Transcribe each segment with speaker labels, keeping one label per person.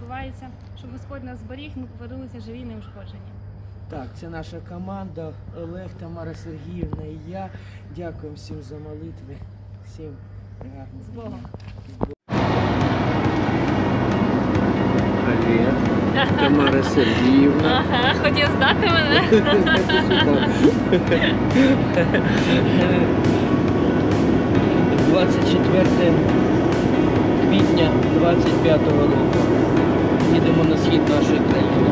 Speaker 1: відбувається, щоб Господь нас зберіг, ми повернулися живі, неушкоджені.
Speaker 2: Так, це наша команда Олег, Тамара Сергіївна і я. Дякуємо всім за молитви. Всім гарного
Speaker 1: З Богом.
Speaker 2: Привіт. Тамара Сергіївна.
Speaker 1: Ага, хотів здати мене.
Speaker 2: 24 квітня 25 року. Їдемо на схід нашої країни.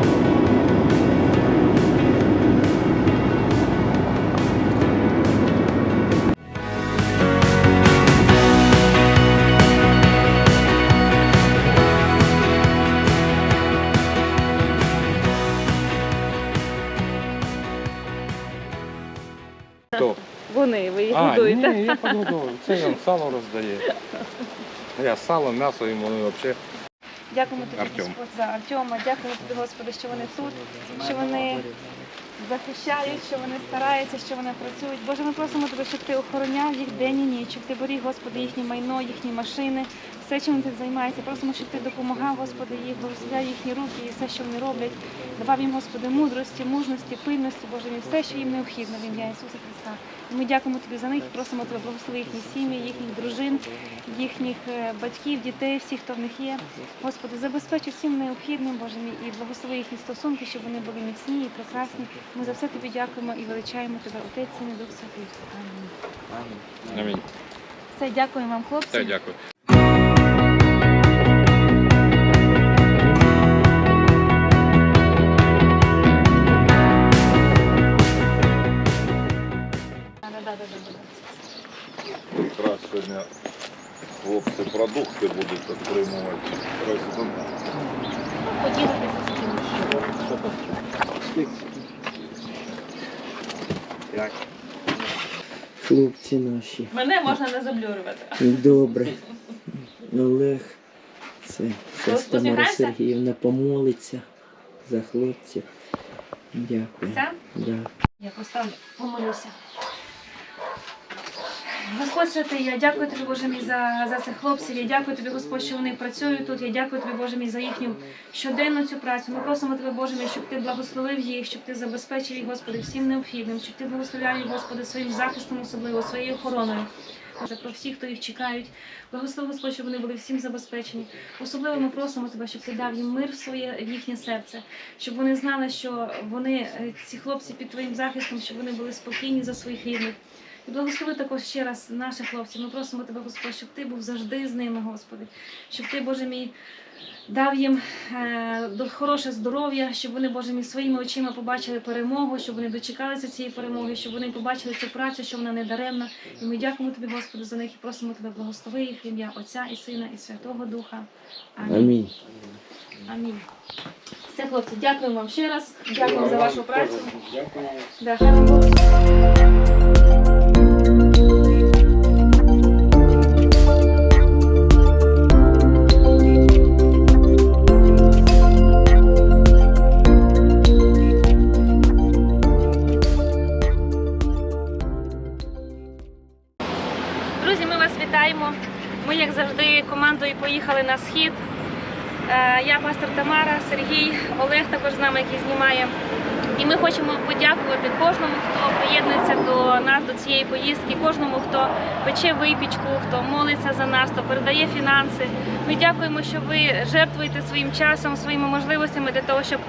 Speaker 3: Хто?
Speaker 1: Вони, ви їх
Speaker 3: А,
Speaker 1: годуєте.
Speaker 3: ні, я подумав, це він сало роздає. Я сало, м'ясо йому взагалі.
Speaker 1: Дякуємо тобі,
Speaker 3: Артем.
Speaker 1: Господь, за Артема. Дякуємо тобі, Господи, що вони тут, що вони захищають, що вони стараються, що вони працюють. Боже, ми просимо тебе, щоб ти охороняв їх день і ніч, щоб ти беріг, Господи, їхнє майно, їхні машини, все, чим вони займаються. Просимо, щоб ти допомагав, Господи, їх, благословляв їхні руки і все, що вони роблять. Давав їм, Господи, мудрості, мужності, пильності, Боже мій, все, що їм необхідно в ім'я Ісуса Христа. І ми дякуємо тобі за них і просимо тебе благослови їхні сім'ї, їхніх дружин, їхніх е, батьків, дітей, всіх, хто в них є. Господи, забезпечуй всім необхідним, Боже мій, і благослови їхні стосунки, щоб вони були міцні і прекрасні. Ми за все тобі дякуємо і величаємо тебе, Отець і Дух Святий. Амінь.
Speaker 3: Амінь.
Speaker 1: Все, дякую вам, хлопці.
Speaker 3: Все, дякую.
Speaker 4: Якраз сьогодні хлопці продукти будуть отримувати.
Speaker 1: Поділитися з
Speaker 4: ким.
Speaker 2: Хлопці наші.
Speaker 1: Мене можна не заблюрувати.
Speaker 2: Добре. Олег, це Тамара Сергіївна помолиться за хлопців. Дякую.
Speaker 1: Все?
Speaker 2: Да.
Speaker 1: Я поставлю, помолюся. Господь святий, я дякую тобі, Боже мій, за, за цих хлопців. Я дякую тобі, Господь, що вони працюють тут. Я дякую тобі, Боже мій, за їхню щоденну цю працю. Ми просимо тебе, Боже мій, щоб ти благословив їх, щоб ти забезпечив їх, Господи, всім необхідним, щоб ти благословляв їх, Господи, своїм захистом, особливо своєю охороною. Боже, про всіх, хто їх чекають. Благослови, Господь, щоб вони були всім забезпечені. Особливо ми просимо тебе, щоб ти дав їм мир в своє в їхнє серце, щоб вони знали, що вони, е, ці хлопці під твоїм захистом, щоб вони були спокійні за своїх рідних. І благослови також ще раз наших хлопців. Ми просимо тебе, Господь, щоб ти був завжди з ними, Господи, щоб ти, Боже мій, дав їм е, хороше здоров'я, щоб вони, Боже мій, своїми очима побачили перемогу, щоб вони дочекалися цієї перемоги, щоб вони побачили цю працю, що вона не даремна. І ми дякуємо тобі, Господи, за них і просимо тебе, благослови їх в ім'я Отця і Сина і Святого Духа. Амінь.
Speaker 2: Амінь.
Speaker 1: Амінь. Все, хлопці, дякуємо вам ще раз. Дякуємо за вашу працю. Да, поїхали на схід. Е, Я пастор Тамара, Сергій, Олег також з нами, який знімає. І ми хочемо подякувати кожному, хто приєднується до нас до цієї поїздки, кожному, хто пече випічку, хто молиться за нас, хто передає фінанси. Ми дякуємо, що ви жертвуєте своїм часом, своїми можливостями для того, щоб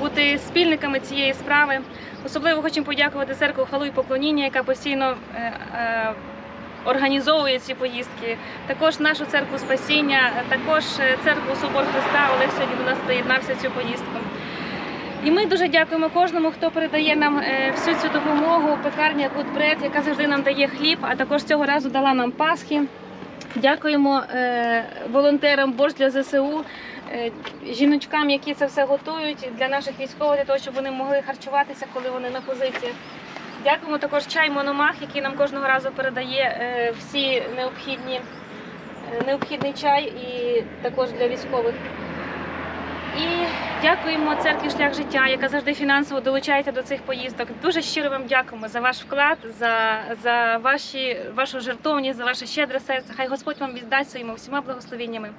Speaker 1: бути спільниками цієї справи. Особливо хочемо подякувати церкву хвалу і поклоніння, яка постійно е, е, організовує ці поїздки. Також нашу церкву спасіння, також е, церкву Собор Христа. Олег сьогодні до нас приєднався цю поїздку. І ми дуже дякуємо кожному, хто передає нам е, всю цю допомогу. Пекарня Кутбред, яка завжди нам дає хліб, а також цього разу дала нам Пасхи. Дякуємо е, волонтерам борщ для ЗСУ, жіночкам, які це все готують для наших військових, для того, щоб вони могли харчуватися, коли вони на позиціях. Дякуємо також чай Мономах, який нам кожного разу передає е, всі необхідні, е, необхідний чай і також для військових. І дякуємо церкві шлях життя, яка завжди фінансово долучається до цих поїздок. Дуже щиро вам дякуємо за ваш вклад, за, за ваші, вашу жертовність, за ваше щедре серце. Хай Господь вам віддасть своїми всіма благословеннями.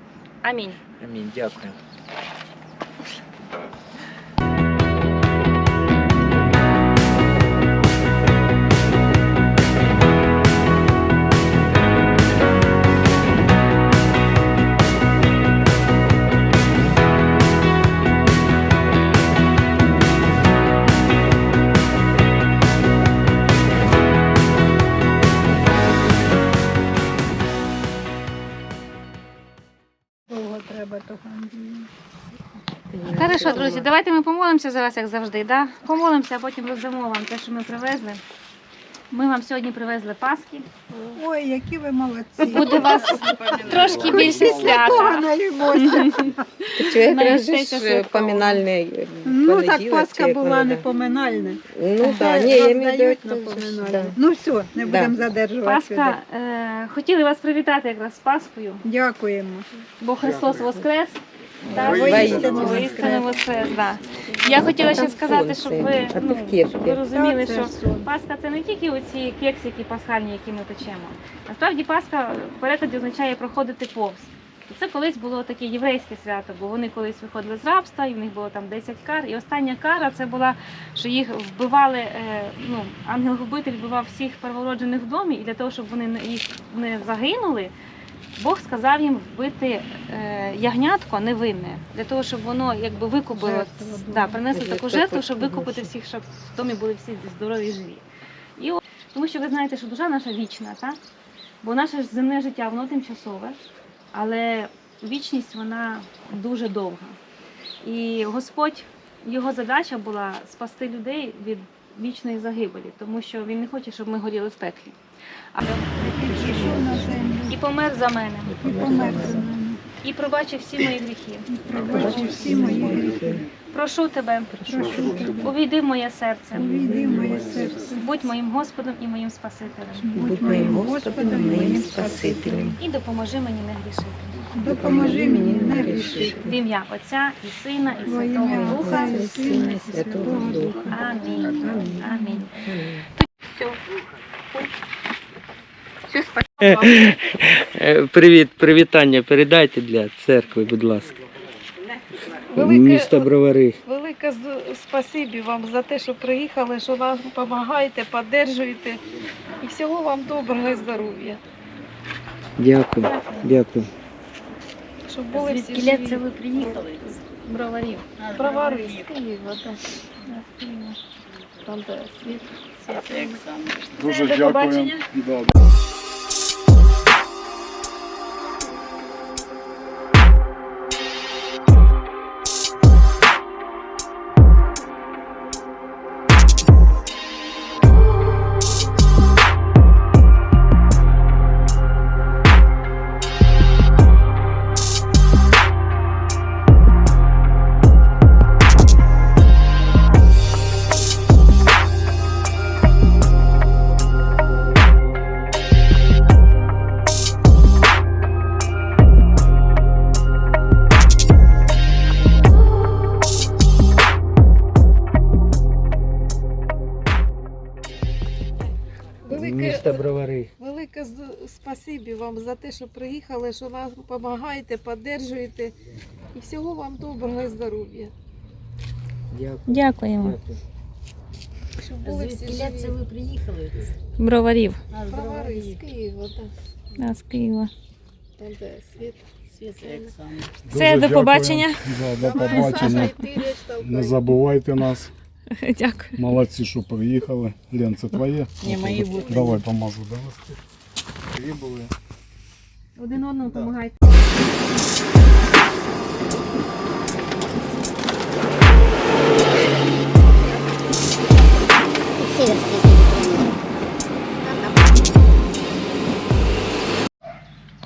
Speaker 1: Амінь.
Speaker 2: Амінь, дякую.
Speaker 1: Хорошо, друзі, давайте ми помолимося за вас, як завжди. Да? Помолимося, а потім роздамо вам те, що ми привезли. Ми вам сьогодні привезли Пасхи.
Speaker 5: Ой, які ви молодці.
Speaker 1: Буде у вас трошки більше свята. Святково.
Speaker 6: поминальний
Speaker 5: Ну так
Speaker 6: як
Speaker 5: була не поминальна.
Speaker 6: Ну так, ні, я маю
Speaker 5: на
Speaker 6: що-.
Speaker 5: Ну все, не будемо задержувати.
Speaker 1: Пасха. Е, хотіли вас привітати якраз з Пасхою,
Speaker 5: Дякуємо.
Speaker 1: бо Христос Воскрес. Так,
Speaker 5: Воістину
Speaker 1: воістину Воскрес, да. Я хотіла ще сказати, щоб ви, ну, ви розуміли, що. Пасха це не тільки оці кексики пасхальні, які ми печемо. Насправді Пасха в перекладі означає проходити повз. І це колись було таке єврейське свято, бо вони колись виходили з рабства, і в них було там 10 кар. І остання кара це була, що їх вбивали, е, ну, ангел-губитель вбивав всіх первороджених в домі, і для того, щоб вони не- їх не загинули, Бог сказав їм вбити е, ягнятко невинне, для того, щоб воно якби викупило,
Speaker 5: Жертва була.
Speaker 1: да, принесли таку жертву, щоб викупити всіх, щоб в домі були всі здорові і живі. І от, тому що ви знаєте, що душа наша вічна, так? бо наше земне життя воно тимчасове, але вічність вона дуже довга. І Господь, його задача була спасти людей від вічної загибелі, тому що він не хоче, щоб ми горіли в пеклі. А Помер за мене,
Speaker 5: і помер за мене.
Speaker 1: і пробачив всі мої гріхи.
Speaker 5: Пробачив всі мої гріхи.
Speaker 1: Прошу тебе,
Speaker 5: Прошу тебе,
Speaker 1: увійди в моє серце,
Speaker 5: увійди в моє серце.
Speaker 1: будь моїм Господом і моїм Спасителем,
Speaker 5: Будь моїм Господом і моїм Спасителем.
Speaker 1: і допоможи мені не грішити.
Speaker 5: Допоможи мені не грішити.
Speaker 1: В ім'я Отця і Сина, і Святого Духа.
Speaker 5: І Сина, і Святого Духа.
Speaker 1: Амінь. Амінь.
Speaker 6: Амінь.
Speaker 2: Е, Привіт, привітання передайте для церкви, будь ласка.
Speaker 7: Велике-
Speaker 2: Місто Бровари.
Speaker 7: Велике спасибі вам за те, що приїхали, що нам допомагаєте, підтримуєте. І всього вам доброго і здоров'я.
Speaker 2: Дякую, дякую.
Speaker 7: Щоб були всі живі.
Speaker 1: це ви приїхали? З броварів.
Speaker 7: Бровари з Києва, так. Там, де світ.
Speaker 4: Дуже
Speaker 1: До
Speaker 4: дякую.
Speaker 7: Що приїхали, що нам допомагаєте, підтримуєте. І всього вам доброго і здоров'я.
Speaker 2: Дякую.
Speaker 1: Дякуємо.
Speaker 2: дякую.
Speaker 7: Щоб були всі живі.
Speaker 6: ви приїхали?
Speaker 1: Броварів.
Speaker 7: Бровари з Києва, так.
Speaker 1: Да, з Києва.
Speaker 7: Там, де світ.
Speaker 1: Все, до побачення.
Speaker 8: Да, до побачення. Не забувайте нас.
Speaker 1: Дякую.
Speaker 8: Молодці, що приїхали. Лен, це твоє? Ні, мої будуть. Давай поможу довести. Дві були.
Speaker 1: Один одному допомагайте.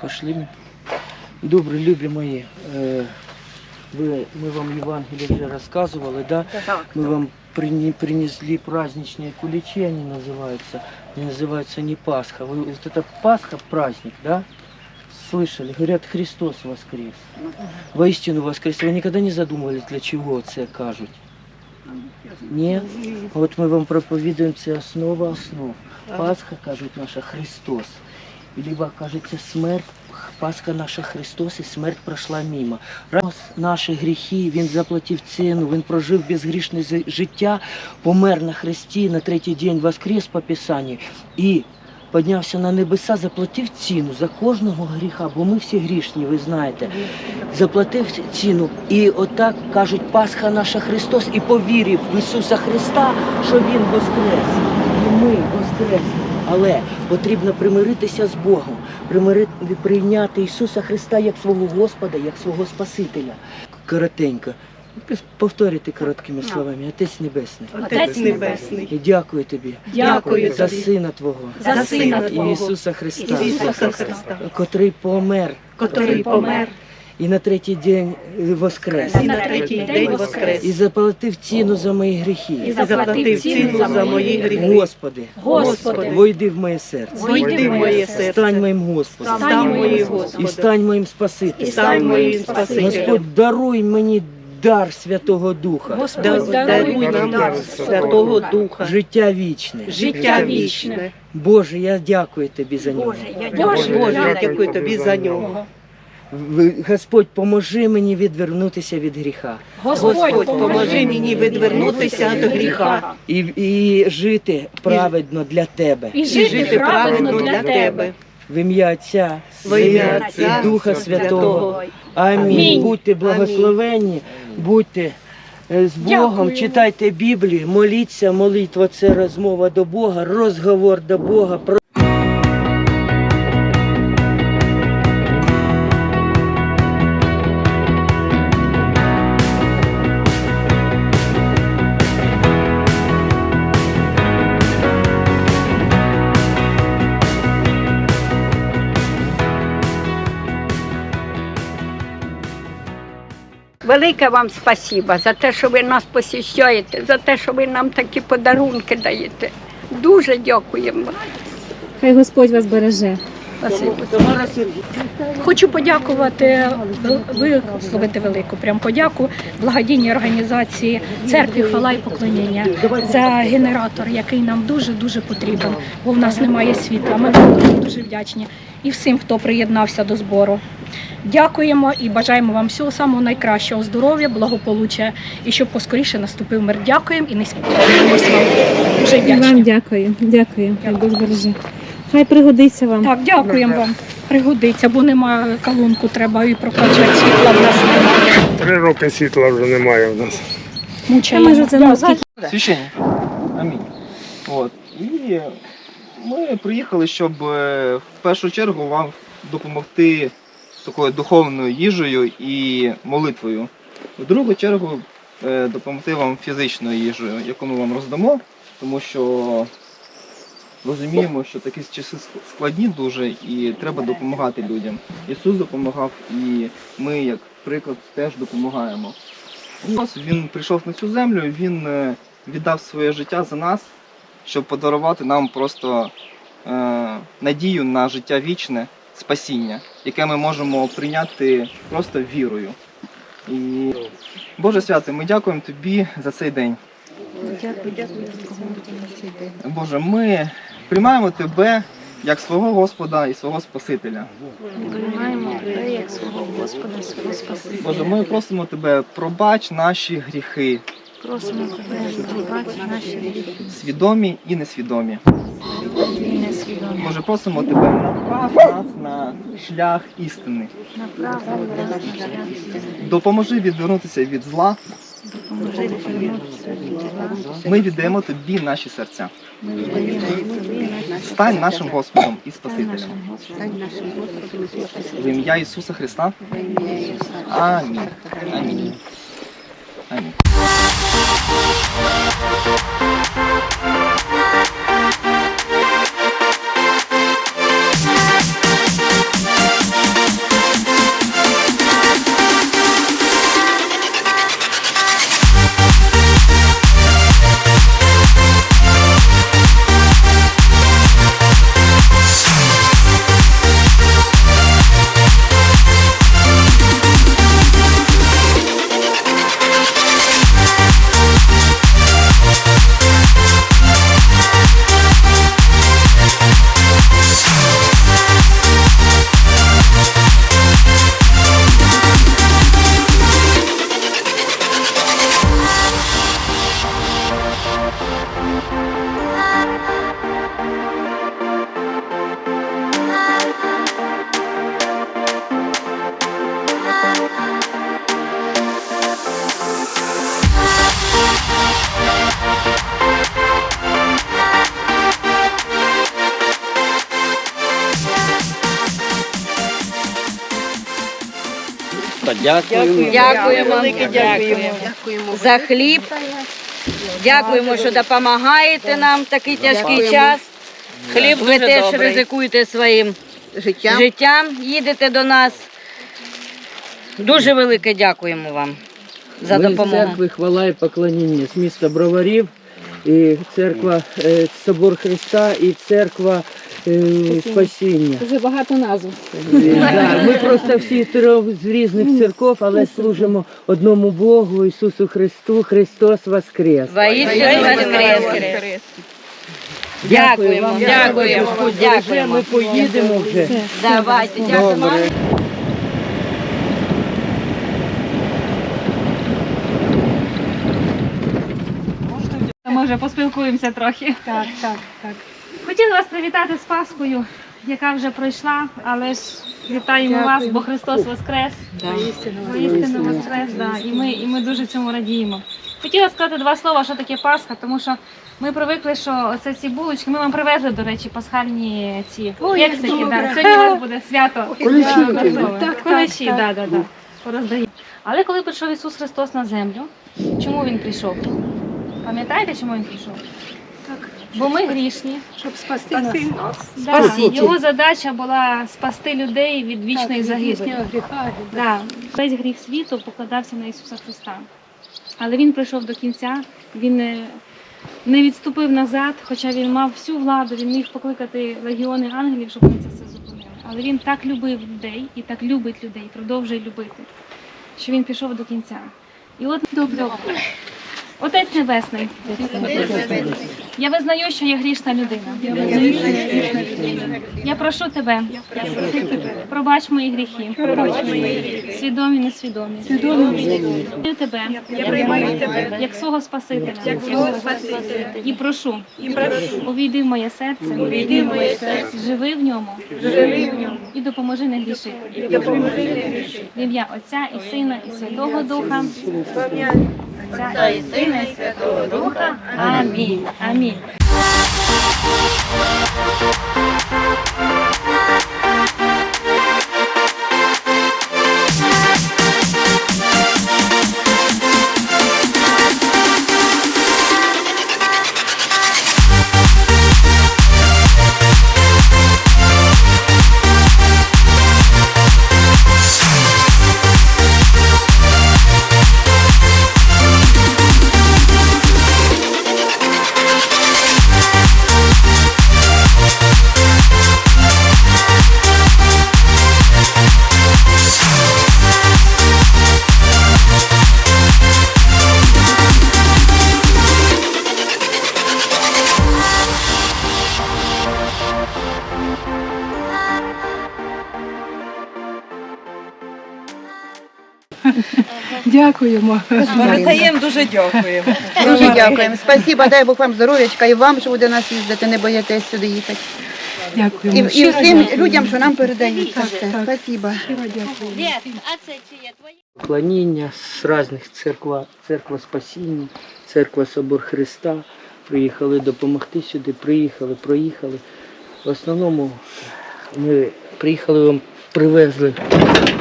Speaker 2: Пошли. Добре, любі мої. Е, ви, мы вам Евангелие уже рассказывали, да? Мы вам прине- принесли праздничные куличи, они называются. Они называются не Пасха. Вы, вот это Пасха праздник, да? слышали? Говорят, Христос воскрес. Воистину воскрес. Вы никогда не задумывались, для чего це кажуть? Ні? От ми вам проповідуємо, це основа основ. Пасха, кажуть наша, Христос. Либо, кажеться, смерть, Пасха наша Христос і смерть пройшла мимо. Раз наші гріхи, Він заплатив ціну, Він прожив безгрішне зи- життя, помер на хресті, на третій день воскрес по Писанню і піднявся на небеса, заплатив ціну за кожного гріха, бо ми всі грішні, ви знаєте. Заплатив ціну. І отак кажуть, Пасха наша Христос, і повірив в Ісуса Христа, що Він воскрес. І ми воскресли. Але потрібно примиритися з Богом, примирити, прийняти Ісуса Христа як свого Господа, як свого Спасителя. Коротенько. Повторюйте короткими словами. Отець Небесний.
Speaker 6: Отець Небесний.
Speaker 2: І дякую тобі
Speaker 6: Дякую
Speaker 2: за
Speaker 6: тобі.
Speaker 2: Сина Твого,
Speaker 6: За Сина Твого.
Speaker 2: Ісуса Христа,
Speaker 6: Ісуса Христа,
Speaker 2: котрий помер
Speaker 6: котрий помер
Speaker 2: і на третій день воскрес.
Speaker 6: і на третій день воскрес.
Speaker 2: І заплатив ціну за мої гріхи.
Speaker 6: І заплатив ціну за мої гріхи.
Speaker 2: Господи,
Speaker 6: Господи,
Speaker 2: войди в моє серце.
Speaker 6: вийди в моє
Speaker 2: Стань моїм Господом.
Speaker 6: Стань моїм
Speaker 2: І стань моїм
Speaker 6: І стань моїм Спасителем.
Speaker 2: Господь, даруй мені дар Святого Духа,
Speaker 6: Да- Даруй нам Святого Духа.
Speaker 2: життя вічне.
Speaker 6: Життя вічне.
Speaker 2: Боже, я дякую тобі за нього.
Speaker 6: Боже, Боже, я дякую тобі за нього.
Speaker 2: Господь, поможи мені відвернутися від гріха
Speaker 6: Господь, поможи мені відвернутися від гріха
Speaker 2: і, і жити праведно для тебе.
Speaker 6: і жити праведно для тебе.
Speaker 2: В ім'я Отця, Сина і Духа Святого. Амінь. Будьте благословенні, будьте е, з Богом, читайте Біблію, моліться, молитва це розмова до Бога, розговор до Бога.
Speaker 9: Велике вам спасіба за те, що ви нас посіщаєте, за те, що ви нам такі подарунки даєте. Дуже дякуємо.
Speaker 7: Хай Господь вас береже. Хочу подякувати, висловити велику прям подяку благодійній організації церкві Хвала і поклоніння за генератор, який нам дуже дуже потрібен, бо в нас немає світла. Ми дуже дуже вдячні і всім, хто приєднався до збору. Дякуємо і бажаємо вам всього самого найкращого здоров'я, благополуччя і щоб поскоріше наступив мир. Дякуємо і не спілкуємося вам. Дуже
Speaker 1: Вам
Speaker 7: вдячні.
Speaker 1: дякую, дякую. Хай Бог береже. Хай пригодиться вам.
Speaker 7: Так, дякуємо вам. Пригодиться, бо немає колонку, треба і прокачувати світла в нас немає.
Speaker 10: Три роки світла вже немає в нас.
Speaker 1: Та ми
Speaker 7: Мучаємо.
Speaker 1: ж це
Speaker 11: Священник. Амінь. От. І ми приїхали, щоб е, в першу чергу вам допомогти такою духовною їжею і молитвою. В другу чергу е, допомогти вам фізичною їжею, яку ми вам роздамо, тому що розуміємо, що такі часи складні дуже і треба допомагати людям. Ісус допомагав, і ми, як приклад, теж допомагаємо. Він прийшов на цю землю, він е, віддав своє життя за нас, щоб подарувати нам просто е, надію на життя вічне, спасіння, яке ми можемо прийняти просто вірою. І Боже святе, ми дякуємо тобі за цей день. Боже, ми приймаємо тебе як свого Господа і свого Спасителя. Боже, ми просимо тебе, пробач наші гріхи. Просимо тебе, пробач наші гріхи. Свідомі і несвідомі. Боже, просимо тебе, направ нас на шлях істини. Допоможи відвернутися від зла. Ми віддаємо тобі наші серця. Стань нашим Господом і Спасителем. В ім'я Ісуса Христа. Амінь. Амінь. Амінь.
Speaker 2: Дякую.
Speaker 12: Дякуємо, дякуємо за хліб. Дякуємо, що допомагаєте нам в такий тяжкий час. Хліб ви теж ризикуєте своїм
Speaker 6: Життя.
Speaker 12: життям, їдете до нас. Дуже велике дякуємо вам за
Speaker 2: Ми з
Speaker 12: допомогу.
Speaker 2: церкви хвала і поклоніння з міста Броварів, і церква е, Собор Христа і церква е, Спасіння.
Speaker 13: Дуже багато назв.
Speaker 2: Да, ми просто всі трьох з різних церков, але служимо одному Богу, Ісусу Христу, Христос Воскрес.
Speaker 12: Воістину воскрес. Дякуємо,
Speaker 2: вам.
Speaker 12: дякуємо,
Speaker 2: береже,
Speaker 12: дякуємо.
Speaker 2: Ми поїдемо вже.
Speaker 12: Давайте, дякуємо.
Speaker 2: Добре.
Speaker 1: Ми вже поспілкуємося трохи. Так, так, так. Хотіла вас привітати з Пасхою, яка вже пройшла, але ж вітаємо вас, бо Христос Воскрес. Воістину Воскрес, да. і, ми, і ми дуже цьому радіємо. Хотіла сказати два слова, що таке Пасха, тому що ми привикли, що оце ці булочки, ми вам привезли, до речі, пасхальні ці кексики. Да. Сьогодні у вас буде свято. Так, Куличі, да, да, да. Пороздаємо. Але коли прийшов Ісус Христос на землю, чому Він прийшов? Пам'ятаєте, чому він прийшов? Бо ми грішні.
Speaker 5: Щоб спасти нас.
Speaker 1: Да. Його задача була спасти людей від вічної загибелі.
Speaker 5: гріха.
Speaker 1: Да. Весь гріх світу покладався на Ісуса Христа. Але Він прийшов до кінця, Він не, не відступив назад, хоча він мав всю владу, він міг покликати легіони ангелів, щоб вони це все зупинили. Але він так любив людей і так любить людей, продовжує любити, що він пішов до кінця. І от добре. Отець Небесний, я визнаю, що я грішна людина. Я прошу тебе, пробач мої гріхи, свідомі, несвідомі. Я тебе, тебе як свого Спасителя. І прошу, увійди в моє серце, живи в ньому і допоможи не грішити. В ім'я Отця і Сина і Святого Духа. Отця і Сина і Святого Духа. Амінь. Амінь.
Speaker 5: Дякуємо.
Speaker 6: Передаємо дуже дякуємо. Дуже дякуємо. Спасибо, дай Бог вам здоров'ячка і вам, що ви до нас їздите, не боїтесь сюди їхати.
Speaker 5: Дякуємо.
Speaker 6: і всім людям, що нам передають. це все. Спасибо.
Speaker 12: А це чи є?
Speaker 2: Поклоніння з різних церква, церква Спасіння, церква Собор Христа. Приїхали допомогти сюди, приїхали, проїхали. В основному ми приїхали вам привезли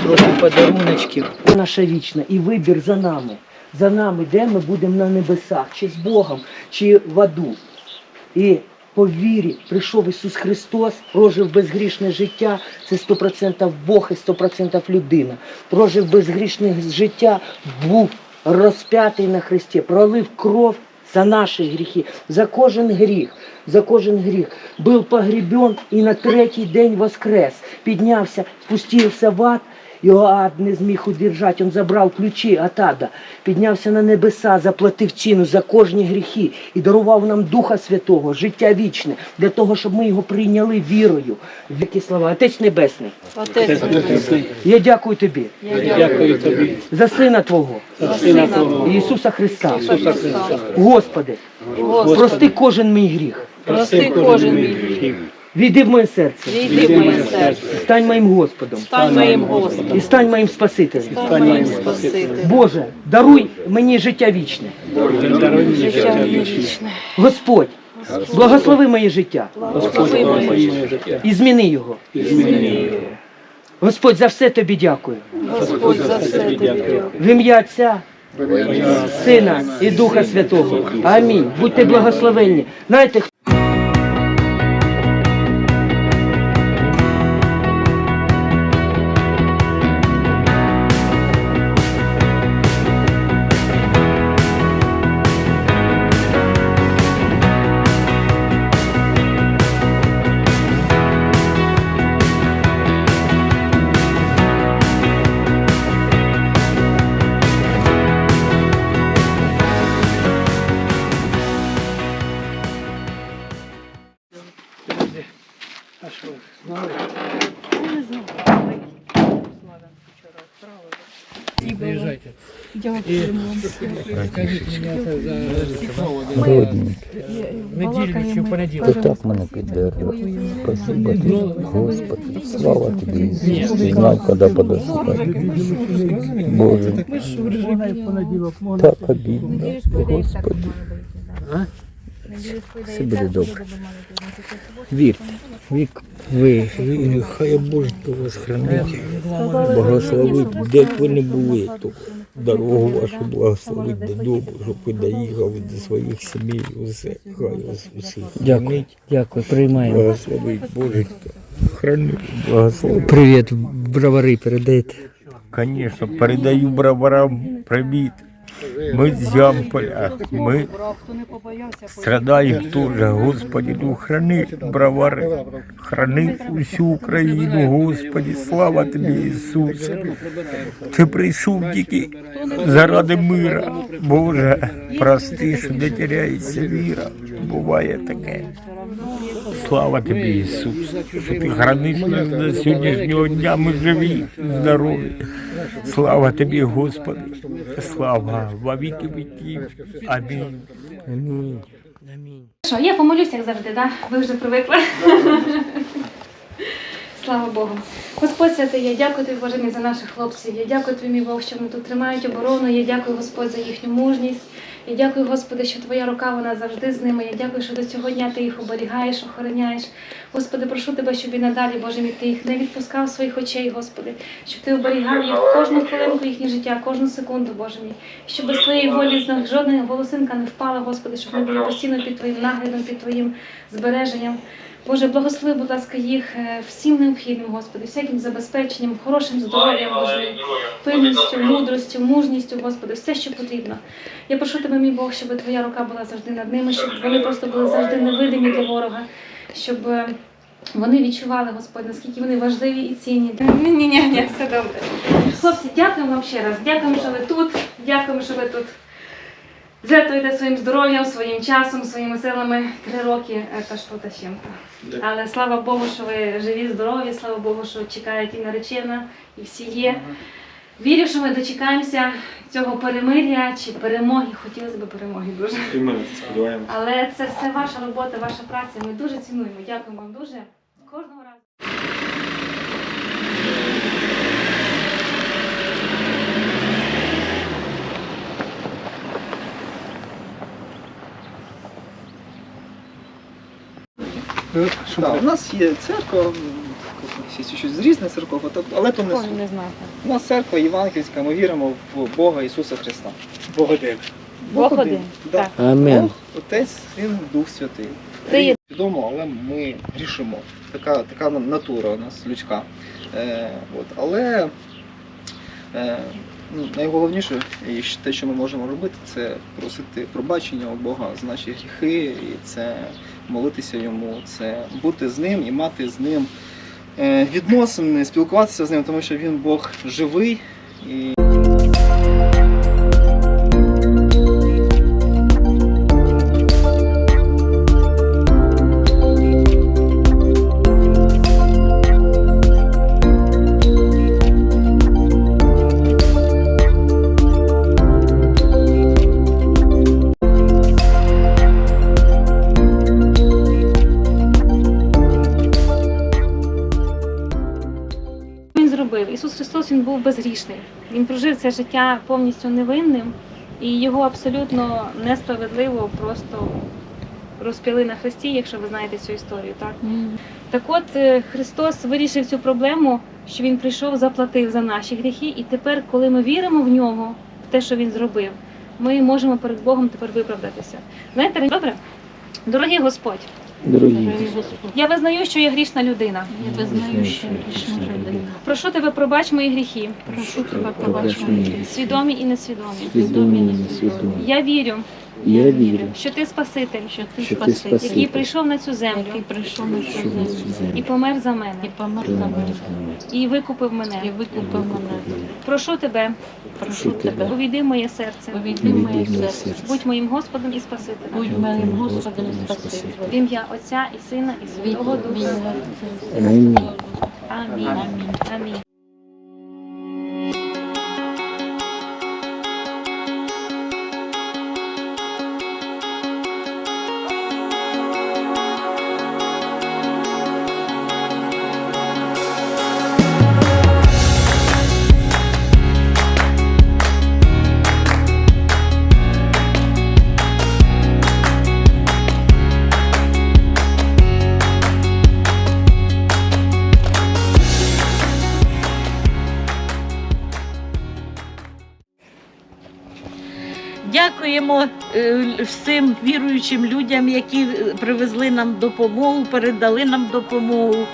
Speaker 2: трохи подаруночків. Наша вічна і вибір за нами. За нами, де ми будемо на небесах, чи з Богом, чи в аду. І по вірі прийшов Ісус Христос, прожив безгрішне життя, це 100% Бог і 100% людина. Прожив безгрішне життя, був розп'ятий на Христі, пролив кров за наші гріхи, за кожен гріх, за кожен гріх. Був погребен і на третій день воскрес. Піднявся, спустився в ад, його ад не зміг удержати, він забрав ключі від ада, піднявся на небеса, заплатив ціну за кожні гріхи і дарував нам Духа Святого, життя вічне, для того, щоб ми його прийняли вірою. Які слова, Отець Небесний, я дякую тобі
Speaker 3: Дякую тобі.
Speaker 2: за Сина Твого,
Speaker 3: Сина Твого.
Speaker 2: Ісуса Христа.
Speaker 3: Ісуса Христа.
Speaker 2: Господи, прости кожен мій гріх.
Speaker 3: Прости кожен мій гріх.
Speaker 2: Війди в моє серце,
Speaker 3: Війди в моє серце.
Speaker 2: стань моїм Господом
Speaker 3: Стань моїм Господом.
Speaker 2: і стань моїм Спасителем.
Speaker 3: Стань моїм Спасителем.
Speaker 2: Боже, даруй мені життя вічне.
Speaker 3: Даруй мені життя вічне.
Speaker 2: Господь, благослови моє життя
Speaker 3: Господь, благослови моє життя.
Speaker 2: і зміни його.
Speaker 3: І зміни його.
Speaker 2: Господь за все тобі дякую.
Speaker 7: Господь за все тобі дякую.
Speaker 2: В ім'я Отця, Сина і Духа Святого. Амінь. Будьте благословенні. Знаєте, Неділю чи понеділок.
Speaker 5: так
Speaker 14: мене піддержує. Спасибо тобі, Господи. Слава тобі, Ісус. Ти знав, коли подошукати. Боже, так обідно. Господи. Все буде добре. Вірте, вік, ви, ви, хай Боженька вас хранить, благословить, де б ви не були, дорогу вашу благословить додому, щоб ви доїхали до своїх сімей, усе, хай вас усіх
Speaker 2: Дякую, дякую, приймаємо.
Speaker 14: благословить Боженька, храни, благословить. Привіт, бровари передайте. Звісно, передаю броварам привіт. Ми з Ямполя, ми страдаємо теж, Господи, ну храни бровари, храни усю Україну, Господи, слава Тобі, Ісус. Ти прийшов тільки заради мира, Боже, прости, що не теряється віра, буває таке. Слава тобі, Ісус, що ти храниш нас до сьогоднішнього дня, ми живі, здорові. Слава тобі, Господи, слава во віки віків. Амінь. Амінь.
Speaker 2: Амінь.
Speaker 1: Що, я помолюсь, як завжди, да? ви вже привикли. Слава Богу. Господь святий, я дякую тобі, Боже мій, за наших хлопців. Я дякую тобі, мій Бог, що вони тут тримають оборону. Я дякую, Господь, за їхню мужність. Я дякую, Господи, що твоя рука вона завжди з ними. Я дякую, що до цього дня ти їх оберігаєш, охороняєш. Господи, прошу тебе, щоб і надалі, Боже мій, ти їх не відпускав своїх очей, Господи, щоб ти оберігав їх кожну хвилинку їхнє життя, кожну секунду, Боже мій. Щоб без твоєї волі з них жодна волосинка не впала, Господи, щоб ми були постійно під твоїм наглядом, під твоїм збереженням. Боже, благослови, будь ласка, їх е, всім необхідним, Господи, всяким забезпеченням, хорошим здоров'ям, Боже, пильністю, мудростю, мужністю, Господи, все, що потрібно. Я прошу тебе, мій Бог, щоб твоя рука була завжди над ними, щоб вони просто були завжди невидимі для ворога, щоб е, вони відчували, Господь, наскільки вони важливі і цінні. Ні, ні, ні, ні, все добре. Хлопці, дякуємо вам ще раз. Дякуємо, що ви тут. Дякуємо, що ви тут. Жертвуєте своїм здоров'ям, своїм часом, своїми силами три роки е, та що та чим-то. Але слава Богу, що ви живі, здорові, слава Богу, що чекають і наречена, і всі є. Вірю, що ми дочекаємося цього перемир'я чи перемоги. Хотілося б перемоги дуже.
Speaker 3: І ми сподіваємося.
Speaker 1: Але це все ваша робота, ваша праця. Ми дуже цінуємо. Дякуємо вам дуже. Кожного разу.
Speaker 11: Да, у нас є церква, з різних церков, але то не суть.
Speaker 7: не знаю.
Speaker 11: У нас церква євангельська, ми віримо в Бога Ісуса Христа.
Speaker 8: Бог один.
Speaker 7: Бог один.
Speaker 11: Да.
Speaker 2: Амінь.
Speaker 11: Бог, Отець, Син, Дух Святий.
Speaker 1: Ти є.
Speaker 11: Відомо, але ми грішимо. Така, така натура у нас людська. Е, от, але е, ну, найголовніше, і те, що ми можемо робити, це просити пробачення у Бога за наші гріхи, і це молитися йому, це бути з ним і мати з ним е, відносини, спілкуватися з ним, тому що він Бог живий. І
Speaker 1: був безгрішний. Він прожив це життя повністю невинним, і його абсолютно несправедливо просто розп'яли на хресті, якщо ви знаєте цю історію. Так, так от е, Христос вирішив цю проблему що Він прийшов, заплатив за наші гріхи, і тепер, коли ми віримо в нього, в те, що він зробив, ми можемо перед Богом тепер виправдатися. Знаєте, добре? Дорогий Господь,
Speaker 15: Дорогі,
Speaker 1: я визнаю, що я грішна людина.
Speaker 15: я визнаю, що
Speaker 1: Прошу тебе, пробач мої гріхи,
Speaker 15: прошу тебе, пробач мені,
Speaker 1: свідомі і несвідомі.
Speaker 15: свідомі і несвідомі.
Speaker 1: Я вірю,
Speaker 15: Я вірю,
Speaker 1: що ти Спаситель,
Speaker 15: що ти
Speaker 1: який
Speaker 15: спаситель,
Speaker 1: прийшов на цю землю
Speaker 15: що на цю землю
Speaker 1: і помер за мене,
Speaker 15: помер за мене.
Speaker 1: і викупив мене.
Speaker 15: викупив мене.
Speaker 1: Прошу тебе,
Speaker 15: Прошу тебе,
Speaker 1: увійди моє серце,
Speaker 15: увійди моє серце.
Speaker 1: будь моїм Господом і Спасителем.
Speaker 15: Будь моїм Господом і Спасителем.
Speaker 1: В ім'я Отця і Сина і Святого Духа.
Speaker 15: Амінь.
Speaker 1: Амінь. Амінь.
Speaker 3: Всім віруючим людям, які е, привезли нам допомогу, передали нам допомогу.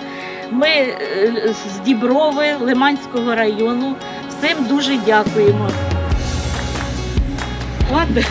Speaker 3: Ми е, з Діброви, Лиманського району. Всім дуже дякуємо. Ладно.